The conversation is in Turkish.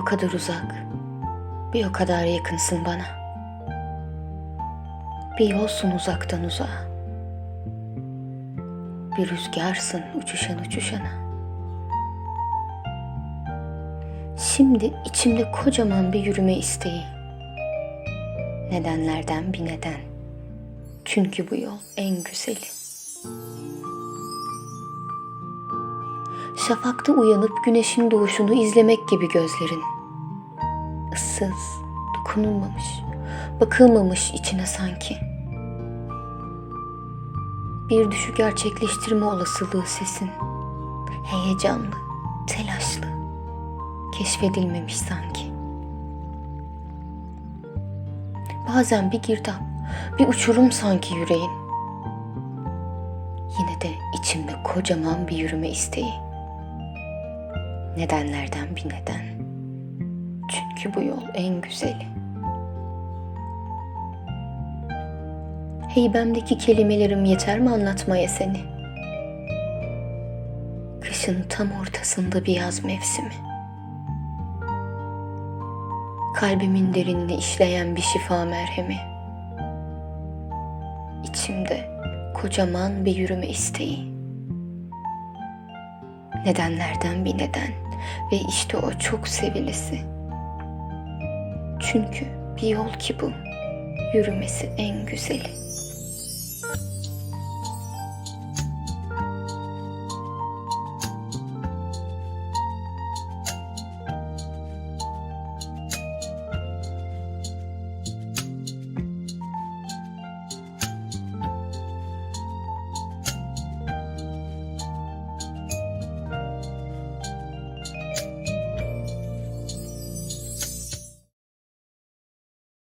o kadar uzak, bir o kadar yakınsın bana. Bir yolsun uzaktan uzağa. Bir rüzgarsın uçuşan uçuşana. Şimdi içimde kocaman bir yürüme isteği. Nedenlerden bir neden. Çünkü bu yol en güzeli. Şafakta uyanıp güneşin doğuşunu izlemek gibi gözlerin. Issız, dokunulmamış, bakılmamış içine sanki. Bir düşü gerçekleştirme olasılığı sesin. Heyecanlı, telaşlı, keşfedilmemiş sanki. Bazen bir girdap, bir uçurum sanki yüreğin. Yine de içimde kocaman bir yürüme isteği. Nedenlerden bir neden. Çünkü bu yol en güzeli. Heybemdeki kelimelerim yeter mi anlatmaya seni? Kışın tam ortasında bir yaz mevsimi. Kalbimin derinine işleyen bir şifa merhemi. İçimde kocaman bir yürüme isteği. Nedenlerden bir neden ve işte o çok sevilesi. Çünkü bir yol ki bu, yürümesi en güzeli.